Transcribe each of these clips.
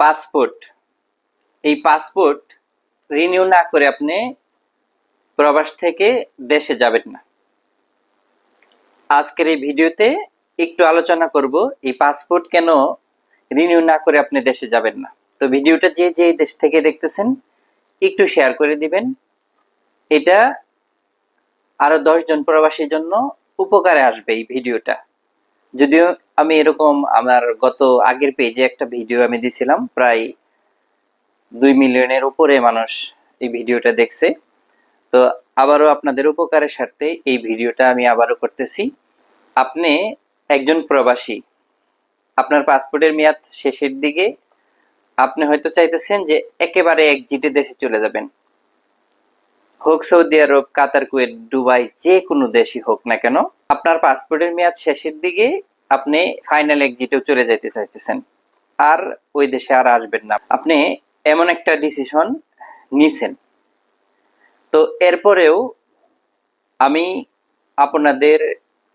Passport. এই passport renew না করে আপনি প্রবাস থেকে দেশে যাবেন না। আজকের এই ভিডিওতে একটু আলোচনা করব, এই পাসপোর্ট কেন রিনিউ না করে আপনি দেশে যাবেন না? তো ভিডিওটা যে যে দেশ থেকে দেখতেছেন, একটু শেয়ার করে দিবেন। এটা আরও জন প্রবাসীর জন্য উপকারে আসবে এই ভিডিওটা। যদিও আমি এরকম আমার গত আগের পেজে একটা ভিডিও আমি দিছিলাম, প্রায় দুই মিলিয়নের উপরে মানুষ এই ভিডিওটা দেখছে। তো আবারও আপনাদের উপকারের স্বার্থে এই ভিডিওটা আমি আবারও করতেছি। আপনি একজন প্রবাসী, আপনার পাসপোর্টের মেয়াদ শেষের দিকে, আপনি হয়তো চাইতেছেন যে একেবারে এক জিটে দেশে চলে যাবেন। হোক Saudi Arab, Qatar, Kuwait, Dubai, যে কোনো দেশই হোক না কেন, আপনার পাসপোর্টের মেয়াদ শেষের দিকে আপনি ফাইনাল এক্সিটেও চলে যাইতে চাইতেছেন। আর ওই দেশে আর আসবেন না। আপনি এমন একটা ডিসিশন নিছেন। তো এরপরেও আমি আপনাদের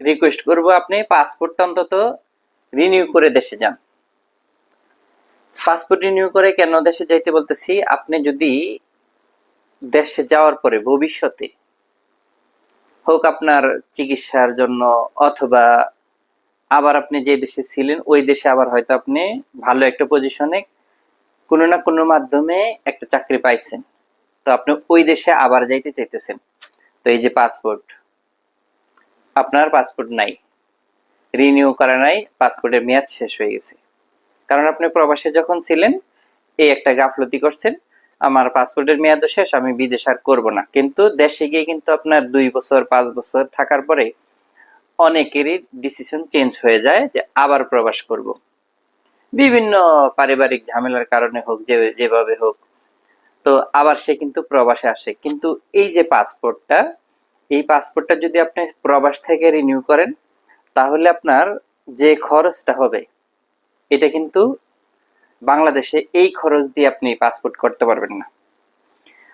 রিকোয়েস্ট করব আপনি পাসপোর্টটা অন্তত রিনিউ করে দেশে যান। পাসপোর্ট রিনিউ করে কেন দেশে যাইতে বলতেছি? আপনি যদি দেশে যাওয়ার পরে ভবিষ্যতে হোক আপনার চিকিৎসার জন্য অথবা আবার আপনি যে দেশে ছিলেন, ওই দেশে আবার হয়তো আপনি ভালো একটা পজিশনে কোনো না কোনো মাধ্যমে একটা চাকরি পাইছেন। তো আপনি ওই দেশে আবার যাইতে চাইতেছেন। তো এই যে পাসপোর্ট আপনার পাসপোর্ট নাই। রিনিউ করা নাই পাসপোর্টের মেয়াদ শেষ হয়ে গেছে। কারণ আপনি প্রবাসে যখন ছিলেন, এই একটা গাফলতি করছেন, আমার পাসপোর্টের মেয়াদও শেষ, আমি বিদেশ আর করব না। কিন্তু দেশে গিয়ে কিন্তু আপনার দুই বছর, পাঁচ বছর থাকার পরে অনেকেরই ডিসিশন চেঞ্জ হয়ে যায় যে আবার প্রবাস করব। বিভিন্ন পারিবারিক ঝামেলার কারণে হোক, যে, যেভাবে হোক, তো আবার সে কিন্তু প্রবাসে আসে। কিন্তু এই যে পাসপোর্টটা এই পাসপোর্টটা যদি আপনি প্রবাস থেকে রিনিউ করেন, তাহলে আপনার যে খরচটা হবে, এটা কিন্তু বাংলাদেশে এই খরচ দিয়ে আপনি পাসপোর্ট করতে পারবেন না।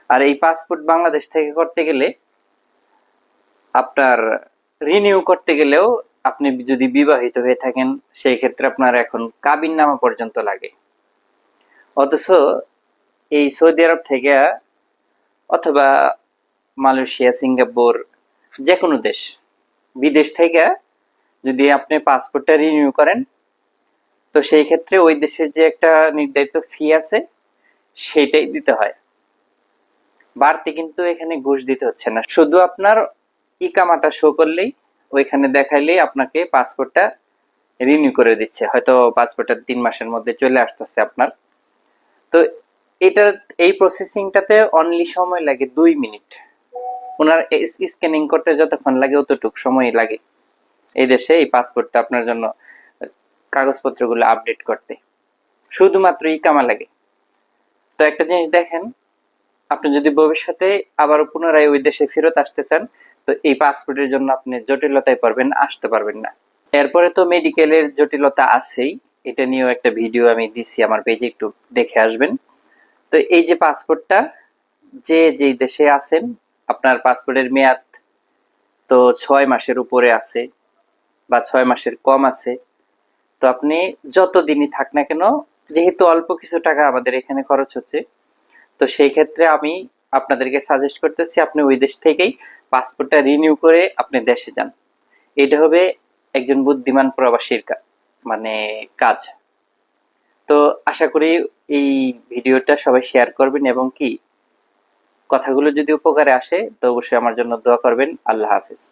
আর এই পাসপোর্ট বাংলাদেশ থেকে করতে গেলে আপনার রিনিউ করতে গেলেও আপনি যদি বিবাহিত হয়ে থাকেন, সেই ক্ষেত্রে আপনার এখন কাবিন নামা পর্যন্ত লাগে। অথচ এই সৌদি আরব থেকে অথবা মালয়েশিয়া, সিঙ্গাপুর যে কোনো দেশ, বিদেশ থেকে যদি আপনি পাসপোর্টটা রিনিউ করেন, তো সেই ক্ষেত্রে ওই দেশের যে একটা নির্ধারিত ফি আছে, সেটাই দিতে হয়। বাড়তি কিন্তু এখানে ঘুষ দিতে হচ্ছে না। শুধু আপনার ইকামাটা শো করলেই ওইখানে দেখাইলেই আপনাকে পাসপোর্টটা রিনিউ করে দিচ্ছে। হয়তো পাসপোর্টটা তিন মাসের মধ্যে চলে আসতেছে আপনার। তো এটার, এই প্রসেসিংটাতে অনলি সময় লাগে দুই মিনিট ওনার স্ক্যানিং করতে যতক্ষণ লাগে অতটুক সময় লাগে এই দেশে এই পাসপোর্টটা আপনার জন্য, কাগজপত্রগুলো আপডেট করতে। শুধুমাত্র ইকামা লাগে। তো একটা জিনিস দেখেন, আপনি যদি ভবিষ্যতে আবার পুনরায় ওই দেশে ফেরত আসতে চান তো এই পাসপোর্টের জন্য আপনি জটিলতায় পারবেন আসতে পারবেন না। এরপরে তো মেডিকেলের জটিলতা আছেই। এটা নিয়েও একটা ভিডিও আমি দিছি, আমার পেজে একটু দেখে আসবেন। তো এই যে পাসপোর্টটা যে যেই দেশে আছেন, আপনার পাসপোর্টের মেয়াদ তো ছয় মাসের উপরে আছে বা ছয় মাসের কম আছে। তো আপনি যত দিনই থাক না কেন, যেহেতু অল্প কিছু টাকা আমাদের এখানে খরচ হচ্ছে, তো সেই ক্ষেত্রে আমি আপনাদেরকে সাজেস্ট করতেছি, আপনি ওই দেশ থেকেই পাসপোর্টটা রিনিউ করে আপনি দেশে যান। এটা হবে একজন বুদ্ধিমান প্রবাসীর মানে কাজ। তো আশা করি এই ভিডিওটা সবাই শেয়ার করবেন এবং কি, কথাগুলো যদি উপকারে আসে, তো অবশ্যই আমার জন্য দোয়া করবেন। আল্লাহ হাফিজ।